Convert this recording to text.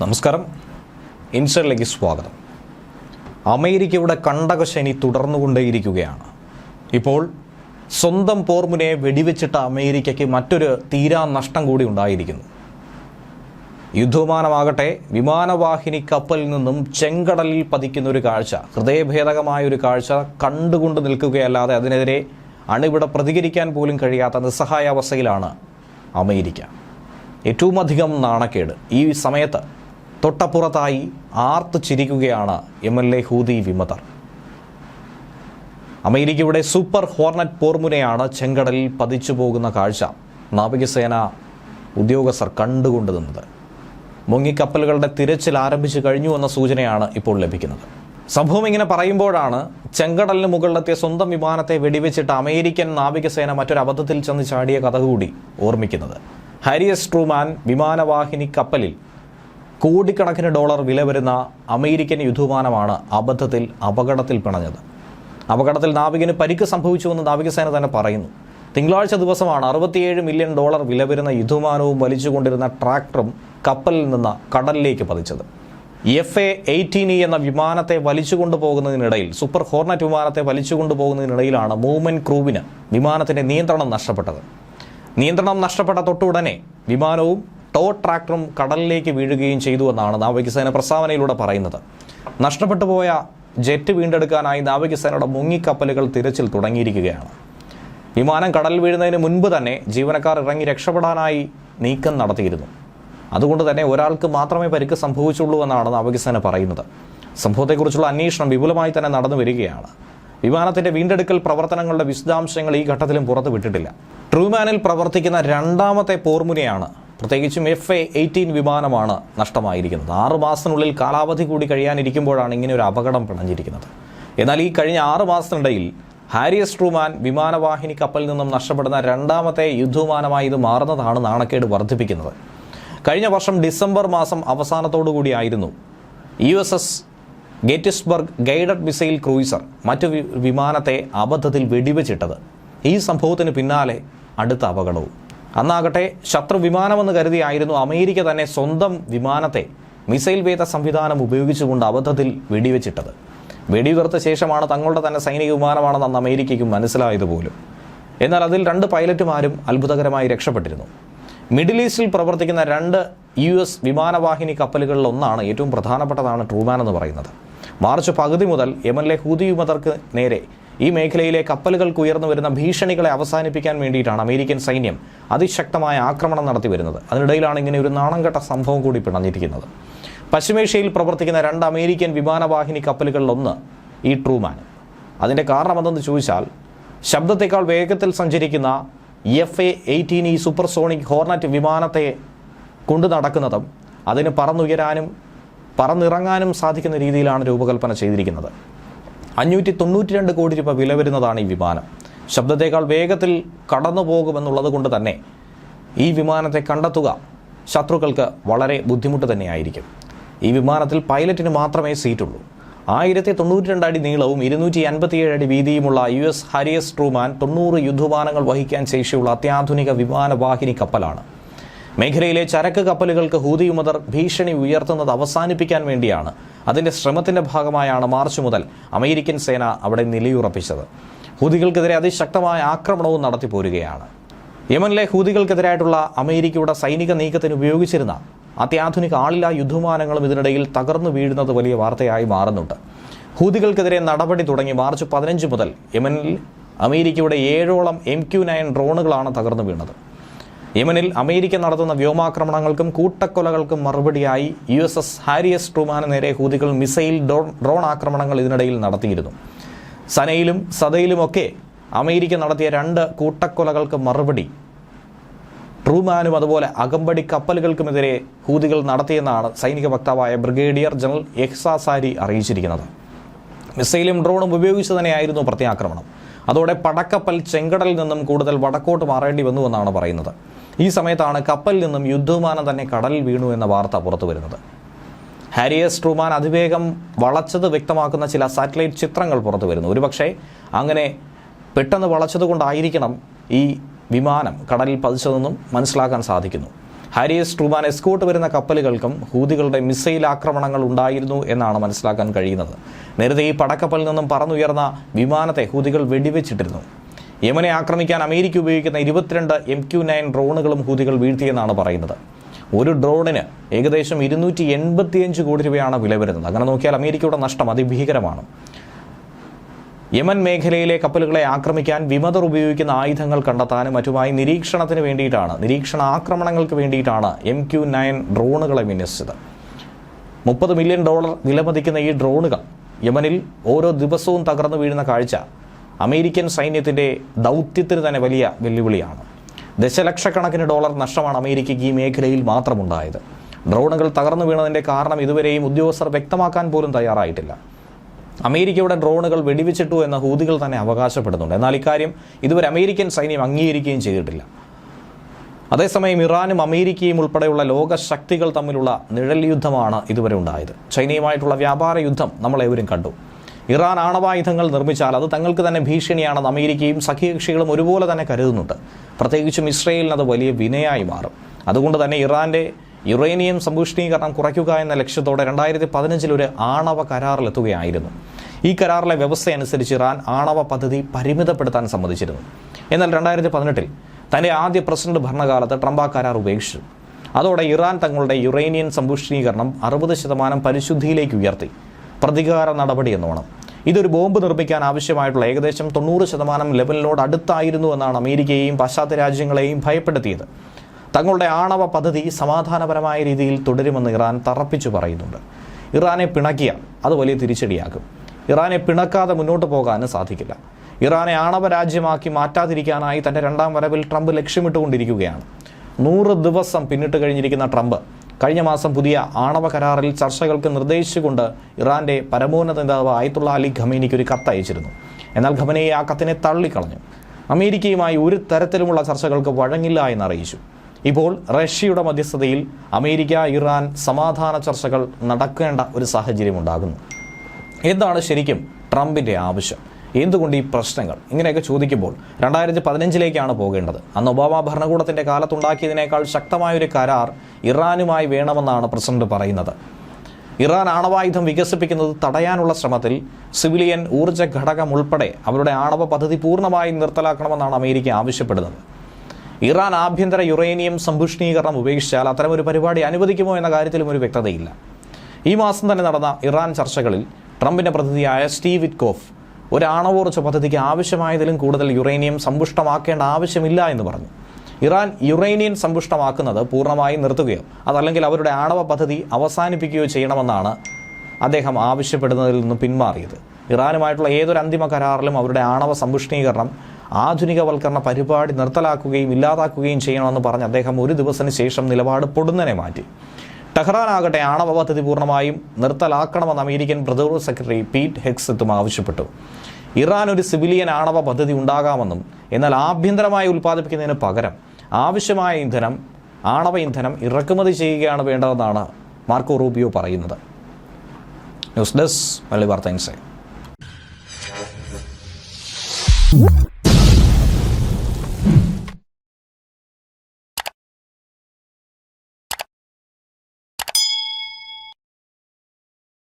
നമസ്കാരം. ഇൻസൈഡിലേക്ക് സ്വാഗതം. അമേരിക്കയുടെ കണ്ടകശനി തുടർന്നുകൊണ്ടേയിരിക്കുകയാണ്. ഇപ്പോൾ സ്വന്തം പോർമുനയെ വെടിവെച്ചിട്ട അമേരിക്കയ്ക്ക് മറ്റൊരു തീരാ നഷ്ടം കൂടി ഉണ്ടായിരിക്കുന്നു. യുദ്ധവിമാനമാകട്ടെ വിമാനവാഹിനി കപ്പലിൽ നിന്നും ചെങ്കടലിൽ പതിക്കുന്ന ഒരു കാഴ്ച ഹൃദയഭേദകമായ ഒരു കാഴ്ച കണ്ടുകൊണ്ട് നിൽക്കുകയല്ലാതെ അതിനെതിരെ അണിവിടെ പ്രതികരിക്കാൻ പോലും കഴിയാത്ത നിസ്സഹായാവസ്ഥയിലാണ് അമേരിക്ക. ഏറ്റവും അധികം നാണക്കേട് ഈ സമയത്ത് തൊട്ടപ്പുറത്തായി ആർത്തു ചിരിക്കുകയാണ് എം എൽ എ ഹൂതി വിമതർ. അമേരിക്കയുടെ സൂപ്പർ ഹോർണറ്റ് പോർമുനയാണ് ചെങ്കടലിൽ പതിച്ചു പോകുന്ന കാഴ്ച നാവികസേന ഉദ്യോഗസ്ഥർ കണ്ടുകൊണ്ട് നിന്നത്. മുങ്ങിക്കപ്പലുകളുടെ തിരച്ചിൽ ആരംഭിച്ചു കഴിഞ്ഞു എന്ന സൂചനയാണ് ഇപ്പോൾ ലഭിക്കുന്നത്. സംഭവം ഇങ്ങനെ പറയുമ്പോഴാണ് ചെങ്കടലിന് മുകളിലെത്തിയ സ്വന്തം വിമാനത്തെ വെടിവെച്ചിട്ട് അമേരിക്കൻ നാവികസേന മറ്റൊരു അബദ്ധത്തിൽ ചെന്ന് ചാടിയ കഥ കൂടി ഓർമ്മിക്കുന്നത്. ഹാരിയസ് ട്രൂമാൻ വിമാനവാഹിനി കപ്പലിൽ കോടിക്കണക്കിന് ഡോളർ വില വരുന്ന അമേരിക്കൻ യുദ്ധവിമാനമാണ് അബദ്ധത്തിൽ അപകടത്തിൽ പിണഞ്ഞത്. അപകടത്തിൽ നാവികന് പരിക്ക് സംഭവിച്ചുവെന്ന് നാവികസേന തന്നെ പറയുന്നു. തിങ്കളാഴ്ച ദിവസമാണ് അറുപത്തിയേഴ് മില്യൺ ഡോളർ വില വരുന്ന യുദ്ധവിമാനവും വലിച്ചുകൊണ്ടിരുന്ന ട്രാക്ടറും കപ്പലിൽ നിന്ന് കടലിലേക്ക് പതിച്ചത്. എഫ് എ എയ്റ്റീൻ ഇ എന്ന വിമാനത്തെ വലിച്ചുകൊണ്ടു പോകുന്നതിനിടയിൽ സൂപ്പർ ഹോർണറ്റ് വിമാനത്തെ വലിച്ചുകൊണ്ടു പോകുന്നതിനിടയിലാണ് മൂവ്മെന്റ് ക്രൂവിന് വിമാനത്തിന്റെ നിയന്ത്രണം നഷ്ടപ്പെട്ടത്. നിയന്ത്രണം നഷ്ടപ്പെട്ട തൊട്ടുടനെ വിമാനവും ടോ ട്രാക്ടറും കടലിലേക്ക് വീഴുകയും ചെയ്തു എന്നാണ് നാവികസേന പ്രസ്താവനയിലൂടെ പറയുന്നത്. നഷ്ടപ്പെട്ടു പോയ ജെറ്റ് വീണ്ടെടുക്കാനായി നാവികസേനയുടെ മുങ്ങിക്കപ്പലുകൾ തിരച്ചിൽ തുടങ്ങിയിരിക്കുകയാണ്. വിമാനം കടലിൽ വീഴുന്നതിന് മുൻപ് തന്നെ ജീവനക്കാർ ഇറങ്ങി രക്ഷപ്പെടാനായി നീക്കം നടത്തിയിരുന്നു. അതുകൊണ്ട് തന്നെ ഒരാൾക്ക് മാത്രമേ പരിക്ക് സംഭവിച്ചുള്ളൂ എന്നാണ് നാവികസേന പറയുന്നത്. സംഭവത്തെക്കുറിച്ചുള്ള അന്വേഷണം വിപുലമായി തന്നെ നടന്നു വരികയാണ്. വിമാനത്തിന്റെ വീണ്ടെടുക്കൽ പ്രവർത്തനങ്ങളുടെ വിശദാംശങ്ങൾ ഈ ഘട്ടത്തിലും പുറത്തുവിട്ടിട്ടില്ല. ട്രൂമാനിൽ പ്രവർത്തിക്കുന്ന രണ്ടാമത്തെ പോർമുനയാണ് പ്രത്യേകിച്ചും എഫ് എ എയ്റ്റീൻ വിമാനമാണ് നഷ്ടമായിരിക്കുന്നത്. ആറ് മാസത്തിനുള്ളിൽ കാലാവധി കൂടി കഴിയാനിരിക്കുമ്പോഴാണ് ഇങ്ങനെ ഒരു അപകടം പിണഞ്ഞിരിക്കുന്നത്. എന്നാൽ ഈ കഴിഞ്ഞ ആറ് മാസത്തിനിടയിൽ ഹാരിയസ് ട്രൂമാൻ വിമാനവാഹിനി കപ്പലിൽ നിന്നും നഷ്ടപ്പെടുന്ന രണ്ടാമത്തെ യുദ്ധവിമാനമായി ഇത് മാറുന്നതാണ് നാണക്കേട് വർദ്ധിപ്പിക്കുന്നത്. കഴിഞ്ഞ വർഷം ഡിസംബർ മാസം അവസാനത്തോടു കൂടിയായിരുന്നു U S S Gettysburg guided missile cruiser മറ്റു വിമാനത്തെ അബദ്ധത്തിൽ വെടിവെച്ചിട്ടത്. ഈ സംഭവത്തിന് പിന്നാലെ അടുത്ത അപകടവും. അന്നാകട്ടെ ശത്രു വിമാനമെന്ന് കരുതിയായിരുന്നു അമേരിക്ക തന്നെ സ്വന്തം വിമാനത്തെ മിസൈൽ വേദ സംവിധാനം ഉപയോഗിച്ചുകൊണ്ട് അബദ്ധത്തിൽ വെടിവെച്ചിട്ടത്. വെടിയുതിർത്ത ശേഷമാണ് തങ്ങളുടെ തന്നെ സൈനിക വിമാനമാണെന്ന് അന്ന് അമേരിക്കയ്ക്ക് മനസ്സിലായത് പോലും എന്നാൽ അതിൽ രണ്ട് പൈലറ്റുമാരും അത്ഭുതകരമായി രക്ഷപ്പെട്ടിരുന്നു. മിഡിൽ ഈസ്റ്റിൽ പ്രവർത്തിക്കുന്ന രണ്ട് യു എസ് വിമാനവാഹിനി കപ്പലുകളിൽ ഒന്നാണ് ഏറ്റവും പ്രധാനപ്പെട്ടതാണ് ട്രൂമാൻ എന്ന് പറയുന്നത്. മാർച്ച് പകുതി മുതൽ എം എൽ എ ഹൂതിയുമതർക്ക് നേരെ ഈ മേഖലയിലെ കപ്പലുകൾക്ക് ഉയർന്നു വരുന്ന ഭീഷണികളെ അവസാനിപ്പിക്കാൻ വേണ്ടിയിട്ടാണ് അമേരിക്കൻ സൈന്യം അതിശക്തമായ ആക്രമണം നടത്തി വരുന്നത്. അതിനിടയിലാണ് ഇങ്ങനെ ഒരു നാണംകെട്ട സംഭവം കൂടി പിണഞ്ഞിരിക്കുന്നത്. പശ്ചിമേഷ്യയിൽ പ്രവർത്തിക്കുന്ന രണ്ട് അമേരിക്കൻ വിമാനവാഹിനി കപ്പലുകളിലൊന്ന് ഈ ട്രൂമാൻ. അതിന്റെ കാരണമെന്തെന്ന് ചോദിച്ചാൽ ശബ്ദത്തേക്കാൾ വേഗത്തിൽ സഞ്ചരിക്കുന്ന എഫ് എ എയ്റ്റീൻ ഈ സൂപ്പർസോണിക് ഹോർണറ്റ് വിമാനത്തെ കൊണ്ടു നടക്കുന്നതും അതിന് പറന്നുയരാനും പറന്നിറങ്ങാനും സാധിക്കുന്ന രീതിയിലാണ് രൂപകൽപ്പന ചെയ്തിരിക്കുന്നത്. അഞ്ഞൂറ്റി തൊണ്ണൂറ്റി രണ്ട് കോടി രൂപ വില വരുന്നതാണ് ഈ വിമാനം. ശബ്ദത്തേക്കാൾ വേഗത്തിൽ കടന്നു പോകുമെന്നുള്ളത് കൊണ്ട് തന്നെ ഈ വിമാനത്തെ കണ്ടെത്തുക ശത്രുക്കൾക്ക് വളരെ ബുദ്ധിമുട്ട് തന്നെയായിരിക്കും. ഈ വിമാനത്തിൽ പൈലറ്റിന് മാത്രമേ സീറ്റുള്ളൂ. ആയിരത്തി തൊണ്ണൂറ്റി രണ്ടടി നീളവും ഇരുന്നൂറ്റി അൻപത്തിയേഴ് അടി വീതിയുമുള്ള U S Harry S Truman തൊണ്ണൂറ് യുദ്ധവിമാനങ്ങൾ വഹിക്കാൻ ശേഷിയുള്ള അത്യാധുനിക വിമാനവാഹിനി കപ്പലാണ്. മേഖലയിലെ ചരക്ക് കപ്പലുകൾക്ക് ഹൂതിയുമതർ ഭീഷണി ഉയർത്തുന്നത് അവസാനിപ്പിക്കാൻ വേണ്ടിയാണ്. അതിന്റെ ശ്രമത്തിന്റെ ഭാഗമായാണ് മാർച്ച് മുതൽ അമേരിക്കൻ സേന അവിടെ നിലയുറപ്പിച്ചത്. ഹൂതികൾക്കെതിരെ അതിശക്തമായ ആക്രമണവും നടത്തി പോരുകയാണ്. യമനിലെ ഹൂതികൾക്കെതിരായിട്ടുള്ള അമേരിക്കയുടെ സൈനിക നീക്കത്തിന് ഉപയോഗിച്ചിരുന്ന അത്യാധുനിക ആളില്ലാ യുദ്ധമാനങ്ങളും ഇതിനിടയിൽ തകർന്നു വീഴുന്നത് വലിയ വാർത്തയായി മാറുന്നുണ്ട്. ഹൂതികൾക്കെതിരെ നടപടി തുടങ്ങി മാർച്ച് പതിനഞ്ച് മുതൽ യമനിൽ അമേരിക്കയുടെ ഏഴോളം എം ക്യു നയൻ ഡ്രോണുകളാണ് തകർന്നു വീണത്. യമനിൽ അമേരിക്ക നടത്തുന്ന വ്യോമാക്രമണങ്ങൾക്കും കൂട്ടക്കൊലകൾക്കും മറുപടിയായി U S S Harry S ട്രൂമാന് നേരെ ഹൂതികൾ മിസൈൽ ഡ്രോൺ ആക്രമണങ്ങൾ ഇതിനിടയിൽ നടത്തിയിരുന്നു. സനയിലും സദയിലുമൊക്കെ അമേരിക്ക നടത്തിയ രണ്ട് കൂട്ടക്കൊലകൾക്ക് മറുപടി. ട്രൂമാനും അതുപോലെ അകമ്പടി കപ്പലുകൾക്കുമെതിരെ ഹൂതികൾ നടത്തിയെന്നാണ് സൈനിക വക്താവായ ബ്രിഗേഡിയർ ജനറൽ എഹ്സാസാരി അറിയിച്ചിരിക്കുന്നത്. മിസൈലും ഡ്രോണും ഉപയോഗിച്ച് തന്നെയായിരുന്നു പ്രത്യാക്രമണം. അതോടെ പടക്കപ്പൽ ചെങ്കടലിൽ നിന്നും കൂടുതൽ വടക്കോട്ട് മാറേണ്ടി വന്നുവെന്നാണ് പറയുന്നത്. ഈ സമയത്താണ് കപ്പലിൽ നിന്നും യുദ്ധവിമാനം തന്നെ കടലിൽ വീണു എന്ന വാർത്ത പുറത്തു വരുന്നത്. ഹാരിയസ് ട്രൂമാൻ അതിവേഗം വളച്ചത് വ്യക്തമാക്കുന്ന ചില സാറ്റലൈറ്റ് ചിത്രങ്ങൾ പുറത്തു വരുന്നു. ഒരുപക്ഷെ അങ്ങനെ പെട്ടെന്ന് വളച്ചതുകൊണ്ടായിരിക്കണം ഈ വിമാനം കടലിൽ പതിച്ചതെന്നും മനസ്സിലാക്കാൻ സാധിക്കുന്നു. ഹാരിയസ് ട്രൂമാൻ എസ്കോട്ട് വരുന്ന കപ്പലുകൾക്കും ഹൂതികളുടെ മിസൈൽ ആക്രമണങ്ങൾ ഉണ്ടായിരുന്നു എന്നാണ് മനസ്സിലാക്കാൻ കഴിയുന്നത്. നേരത്തെ ഈ പടക്കപ്പലിൽ നിന്നും പറന്നുയർന്ന വിമാനത്തെ ഹൂതികൾ വെടിവെച്ചിട്ടിരുന്നു. യമനെ ആക്രമിക്കാൻ അമേരിക്ക ഉപയോഗിക്കുന്ന ഇരുപത്തിരണ്ട് എം ക്യു നയൻ ഡ്രോണുകളും ഹൂതികൾ വീഴ്ത്തിയെന്നാണ് പറയുന്നത്. ഒരു ഡ്രോണിന് ഏകദേശം ഇരുന്നൂറ്റി എൺപത്തിയഞ്ച് കോടി രൂപയാണ് വില വരുന്നത്. അങ്ങനെ നോക്കിയാൽ അമേരിക്കയുടെ നഷ്ടം അതിഭീകരമാണ്. യമൻ മേഖലയിലെ കപ്പലുകളെ ആക്രമിക്കാൻ വിമതർ ഉപയോഗിക്കുന്ന ആയുധങ്ങൾ കണ്ടെത്താനും മറ്റുമായി നിരീക്ഷണത്തിന് വേണ്ടിയിട്ടാണ് നിരീക്ഷണ ആക്രമണങ്ങൾക്ക് വേണ്ടിയിട്ടാണ് എം ക്യു നയൻ ഡ്രോണുകളെ വിന്യസിച്ചത്. മുപ്പത് മില്യൺ ഡോളർ വിലമതിക്കുന്ന ഈ ഡ്രോണുകൾ യമനിൽ ഓരോ ദിവസവും തകർന്നു വീഴുന്ന കാഴ്ച അമേരിക്കൻ സൈന്യത്തിന്റെ ദൗത്യത്തിന് തന്നെ വലിയ വെല്ലുവിളിയാണ്. ദശലക്ഷക്കണക്കിന് ഡോളർ നഷ്ടമാണ് അമേരിക്കയ്ക്ക് ഈ മേഖലയിൽ മാത്രമുണ്ടായത്. ഡ്രോണുകൾ തകർന്നു വീണതിന്റെ കാരണം ഇതുവരെയും ഉദ്യോഗസ്ഥർ വ്യക്തമാക്കാൻ പോലും തയ്യാറായിട്ടില്ല. അമേരിക്കയുടെ ഡ്രോണുകൾ വെടിവെച്ചിട്ടു എന്ന ഹൂതികൾ തന്നെ അവകാശപ്പെടുന്നുണ്ട്. എന്നാൽ ഇക്കാര്യം ഇതുവരെ അമേരിക്കൻ സൈന്യം അംഗീകരിക്കുകയും ചെയ്തിട്ടില്ല. അതേസമയം ഇറാനും അമേരിക്കയും ഉൾപ്പെടെയുള്ള ലോക ശക്തികൾ തമ്മിലുള്ള നിഴൽ യുദ്ധമാണ് ഇതുവരെ ഉണ്ടായത്. ചൈനയുമായിട്ടുള്ള വ്യാപാര യുദ്ധം നമ്മളെവരും കണ്ടു. ഇറാൻ ആണവായുധങ്ങൾ നിർമ്മിച്ചാൽ അത് തങ്ങൾക്ക് തന്നെ ഭീഷണിയാണെന്ന് അമേരിക്കയും സഖ്യകക്ഷികളും ഒരുപോലെ തന്നെ കരുതുന്നുണ്ട്. പ്രത്യേകിച്ചും ഇസ്രയേലിന് അത് വലിയ വിനയായി മാറും. അതുകൊണ്ട് തന്നെ ഇറാന്റെ യുറേനിയം സമ്പുഷ്ടീകരണം കുറയ്ക്കുക എന്ന ലക്ഷ്യത്തോടെ രണ്ടായിരത്തി പതിനഞ്ചിൽ ഒരു ആണവ കരാറിലെത്തുകയായിരുന്നു. ഈ കരാറിലെ വ്യവസ്ഥയനുസരിച്ച് ഇറാൻ ആണവ പദ്ധതി പരിമിതപ്പെടുത്താൻ സമ്മതിച്ചിരുന്നു. എന്നാൽ രണ്ടായിരത്തി പതിനെട്ടിൽ തന്റെ ആദ്യ പ്രസിഡന്റ് ഭരണകാലത്ത് ട്രംപ് ആ കരാർ ഉപേക്ഷിച്ചു. അതോടെ ഇറാൻ തങ്ങളുടെ യുറേനിയൻ സമ്പുഷ്ടീകരണം അറുപത് ശതമാനം പരിശുദ്ധിയിലേക്ക് ഉയർത്തി. പ്രതികാര നടപടി എന്നോണം. ഇതൊരു ബോംബ് നിർമ്മിക്കാൻ ആവശ്യമായിട്ടുള്ള ഏകദേശം തൊണ്ണൂറ് ശതമാനം ലെവലിനോട് അടുത്തായിരുന്നു എന്നാണ് അമേരിക്കയെയും പാശ്ചാത്യ രാജ്യങ്ങളെയും ഭയപ്പെടുത്തിയത്. തങ്ങളുടെ ആണവ പദ്ധതി സമാധാനപരമായ രീതിയിൽ തുടരുമെന്ന് ഇറാൻ തറപ്പിച്ചു പറയുന്നുണ്ട്. ഇറാനെ പിണക്കിയാൽ അത് വലിയ തിരിച്ചടിയാകും ഇറാനെ പിണക്കാതെ മുന്നോട്ട് പോകാനും സാധിക്കില്ല. ഇറാനെ ആണവ രാജ്യമാക്കി മാറ്റാതിരിക്കാനായി തന്റെ രണ്ടാം വരവിൽ ട്രംപ് ലക്ഷ്യമിട്ടുകൊണ്ടിരിക്കുകയാണ്. നൂറ് ദിവസം പിന്നിട്ട് കഴിഞ്ഞിരിക്കുന്ന ട്രംപ് കഴിഞ്ഞ മാസം പുതിയ ആണവ കരാറിൽ ചർച്ചകൾക്ക് നിർദ്ദേശിച്ചുകൊണ്ട് ഇറാന്റെ പരമോന്നത നേതാവ് ആയത്തുള്ള അലി ഖമേനിക്ക് ഒരു കത്ത് അയച്ചിരുന്നു. എന്നാൽ ഖമനയെ ആ കത്തിനെ തള്ളിക്കളഞ്ഞു. അമേരിക്കയുമായി ഒരു തരത്തിലുമുള്ള ചർച്ചകൾക്ക് വഴങ്ങില്ല എന്ന് അറിയിച്ചു ഇപ്പോൾ റഷ്യയുടെ മധ്യസ്ഥതയിൽ അമേരിക്ക ഇറാൻ സമാധാന ചർച്ചകൾ നടക്കേണ്ട ഒരു സാഹചര്യം ഉണ്ടാകുന്നു. എന്താണ് ശരിക്കും ട്രംപിന്റെ ആവശ്യം? എന്തുകൊണ്ട് ഈ പ്രശ്നങ്ങൾ? ഇങ്ങനെയൊക്കെ ചോദിക്കുമ്പോൾ രണ്ടായിരത്തി പതിനഞ്ചിലേക്കാണ് പോകേണ്ടത്. അന്ന് ഒബാമ ഭരണകൂടത്തിന്റെ കാലത്തുണ്ടാക്കിയതിനേക്കാൾ ശക്തമായ ഒരു കരാർ ഇറാനുമായി വേണമെന്നാണ് പ്രസിഡന്റ് പറയുന്നത്. ഇറാൻ ആണവായുധം വികസിപ്പിക്കുന്നത് തടയാനുള്ള ശ്രമത്തിൽ സിവിലിയൻ ഊർജ ഘടകം ഉൾപ്പെടെ അവരുടെ ആണവ പദ്ധതി പൂർണമായും നിർത്തലാക്കണമെന്നാണ് അമേരിക്ക ആവശ്യപ്പെടുന്നത്. ഇറാൻ ആഭ്യന്തര യുറേനിയം സമ്പുഷ്ണീകരണം ഉപേക്ഷിച്ചാൽ അത്തരമൊരു പരിപാടി അനുവദിക്കുമോ എന്ന കാര്യത്തിലും ഒരു വ്യക്തതയില്ല. ഈ മാസം തന്നെ നടന്ന ഇറാൻ ചർച്ചകളിൽ ട്രംപിന്റെ പ്രതിനിധിയായ സ്റ്റീവ് വിറ്റ്കോഫ് ഒരു ആണവോർജ പദ്ധതിക്ക് ആവശ്യമായതിലും കൂടുതൽ യുറേനിയം സമ്പുഷ്ടമാക്കേണ്ട ആവശ്യമില്ല എന്ന് പറഞ്ഞു. ഇറാൻ യുറേനിയൻ സമ്പുഷ്ടമാക്കുന്നത് പൂർണമായും നിർത്തുകയോ അതല്ലെങ്കിൽ അവരുടെ ആണവ പദ്ധതി അവസാനിപ്പിക്കുകയോ ചെയ്യണമെന്നാണ് അദ്ദേഹം ആവശ്യപ്പെടുന്നതിൽ നിന്ന് പിന്മാറിയത്. ഇറാനുമായിട്ടുള്ള ഏതൊരു അന്തിമ കരാറിലും അവരുടെ ആണവ സമ്പുഷ്ടീകരണം ആധുനികവൽക്കരണ പരിപാടി നിർത്തലാക്കുകയും ഇല്ലാതാക്കുകയും ചെയ്യണമെന്ന് പറഞ്ഞ് അദ്ദേഹം ഒരു ദിവസത്തിന് ശേഷം നിലപാട് പൊടുന്നനെ മാറ്റി. ടെഹ്റാനാകട്ടെ ആണവ പദ്ധതി പൂർണമായും നിർത്തലാക്കണമെന്ന് അമേരിക്കൻ പ്രതിരോധ സെക്രട്ടറി പീറ്റ് ഹെക്സത്തും ആവശ്യപ്പെട്ടു. ഇറാൻ ഒരു സിവിലിയൻ ആണവ പദ്ധതി ഉണ്ടാകാമെന്നും എന്നാൽ ആഭ്യന്തരമായി ഉൽപ്പാദിപ്പിക്കുന്നതിന് പകരം ആവശ്യമായ ഇന്ധനം ആണവ ഇന്ധനം ഇറക്കുമതി ചെയ്യുകയാണ് വേണ്ടതെന്നാണ് മാർക്കോ റൂബിയോ പറയുന്നത്. ന്യൂസ് ഡെസ്ക് മല്ലി വാർത്ത